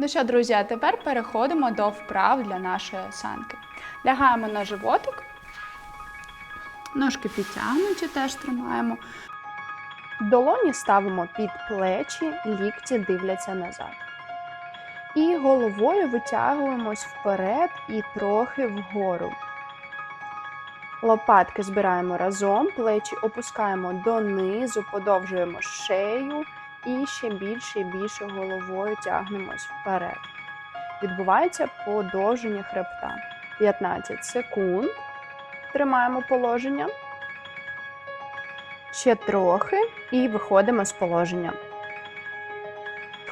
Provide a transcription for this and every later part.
Ну що, друзі, а тепер переходимо до вправ для нашої осанки. Лягаємо на животик, ножки підтягнуті, теж тримаємо. Долоні ставимо під плечі, лікті дивляться назад. І головою витягуємось вперед і трохи вгору. Лопатки збираємо разом, плечі опускаємо донизу, подовжуємо шею і ще більше і більше головою тягнемось вперед. Відбувається подовження хребта. 15 секунд. Тримаємо положення. Ще трохи і виходимо з положення.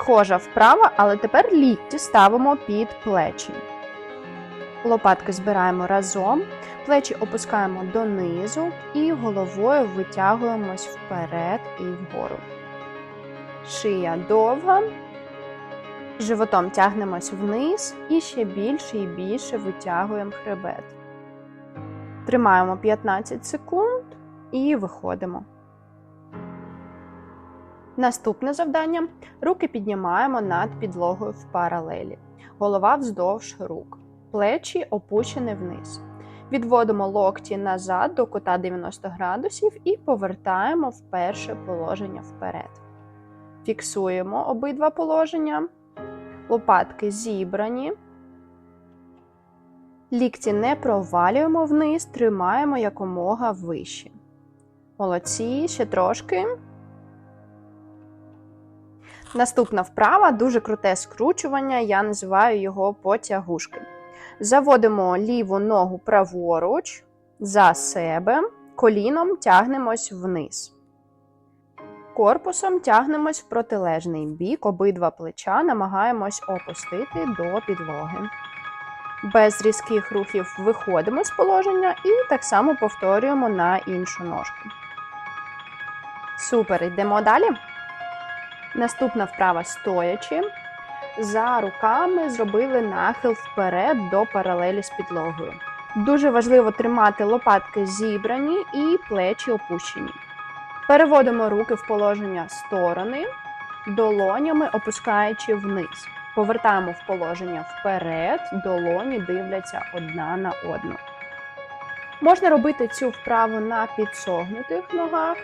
Схожа вправа, але тепер лікті ставимо під плечі. Лопатки збираємо разом, плечі опускаємо донизу і головою витягуємось вперед і вгору. Шия довга. Животом тягнемось вниз і ще більше і більше витягуємо хребет. Тримаємо 15 секунд і виходимо. Наступне завдання: руки піднімаємо над підлогою в паралелі. Голова вздовж рук. Плечі опущені вниз. Відводимо локті назад до кута 90 градусів і повертаємо в перше положення вперед. Фіксуємо обидва положення. Лопатки зібрані. Лікті не провалюємо вниз, тримаємо якомога вище. Молодці, ще трошки. Наступна вправа дуже круте скручування, я називаю його потягушки. Заводимо ліву ногу праворуч за себе, коліном тягнемось вниз. Корпусом тягнемось в протилежний бік, обидва плеча намагаємось опустити до підлоги. Без різких рухів виходимо з положення і так само повторюємо на іншу ножку. Супер, йдемо далі. Наступна вправа стоячи. За руками зробили нахил вперед до паралелі з підлогою. Дуже важливо тримати лопатки зібрані і плечі опущені. Переводимо руки в положення сторони, долонями опускаючи вниз. Повертаємо в положення вперед, долоні дивляться одна на одну. Можна робити цю вправу на підсогнутих ногах.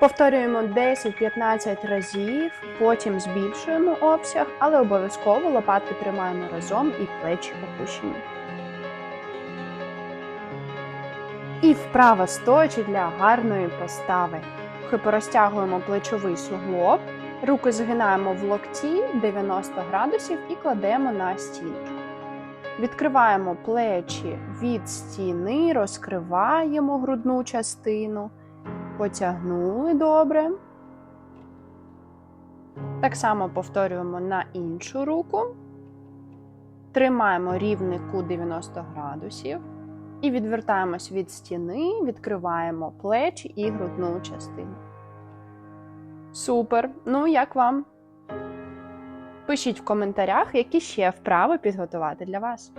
Повторюємо 10-15 разів, потім збільшуємо обсяг, але обов'язково лопатки тримаємо разом і плечі опущені. І вправа стоячи для гарної постави. Порозтягуємо плечовий суглоб, руки згинаємо в локті 90 градусів і кладемо на стіночку. Відкриваємо плечі від стіни, розкриваємо грудну частину. Потягнули добре. Так само повторюємо на іншу руку. Тримаємо рівний кут 90 градусів. І відвертаємось від стіни, відкриваємо плечі і грудну частину. Супер! Ну, як вам? Пишіть в коментарях, які ще вправи підготувати для вас.